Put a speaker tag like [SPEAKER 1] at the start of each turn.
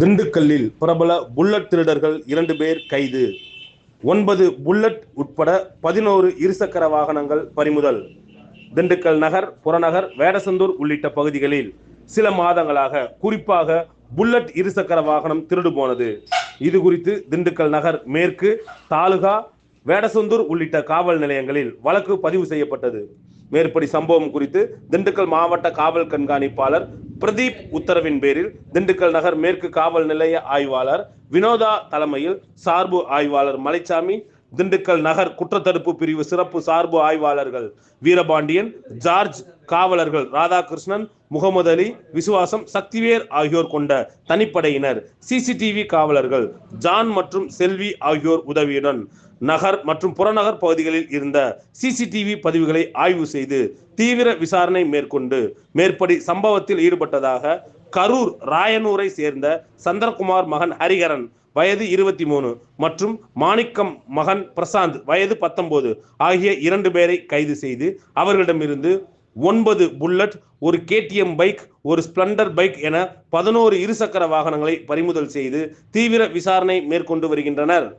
[SPEAKER 1] திண்டுக்கல்லில் பிரபல புல்லட் திருடர்கள் இரண்டு பேர் கைது. ஒன்பது புல்லட் உட்பட பதினோரு இருசக்கர வாகனங்கள் பறிமுதல். திண்டுக்கல் நகர் புறநகர் வேடசந்தூர் உள்ளிட்ட பகுதிகளில் சில மாதங்களாக குறிப்பாக புல்லட் இருசக்கர வாகனம் திருடு போனது இது குறித்து திண்டுக்கல் நகர் மேற்கு தாலுகா வேடசந்தூர் உள்ளிட்ட காவல் நிலையங்களில் வழக்கு பதிவு செய்யப்பட்டது. மேற்படி சம்பவம் குறித்து திண்டுக்கல் மாவட்ட காவல் கண்காணிப்பாளர் பிரதீப் உத்தரவின் பேரில் திண்டுக்கல் நகர் மேற்கு காவல் நிலைய ஆய்வாளர் வினோதா தலைமையில் சார்பு ஆய்வாளர் மலைச்சாமி திண்டுக்கல் நகர் குற்றத்தடுப்பு பிரிவு சிறப்பு சார்பு ஆய்வாளர்கள் வீரபாண்டியன் ஜார்ஜ் காவலர்கள் ராதாகிருஷ்ணன் முகமது அலி விசுவாசம் சக்திவேர் ஆகியோர் கொண்ட தனிப்படையினர். சிசிடிவி காவலர்கள் ஜான் மற்றும் செல்வி ஆகியோர் உதவியுடன் நகர் மற்றும் புறநகர் பகுதிகளில் இருந்த சிசிடிவி பதிவுகளை ஆய்வு செய்து தீவிர விசாரணை மேற்கொண்டு மேற்படி சம்பவத்தில் ஈடுபட்டதாக கரூர் ராயனூரை சேர்ந்த சந்திரகுமார் மகன் ஹரிஹரன் வயது இருபத்தி மூணு மற்றும் மாணிக்கம் மகன் பிரசாந்த் வயது பத்தொன்பது ஆகிய இரண்டு பேரை கைது செய்து அவர்களிடமிருந்து ஒன்பது புல்லட் ஒரு கேடிஎம் பைக் ஒரு ஸ்பிளண்டர் பைக் என பதினோரு இருசக்கர வாகனங்களை பறிமுதல் செய்து தீவிர விசாரணை மேற்கொண்டு வருகின்றனர்.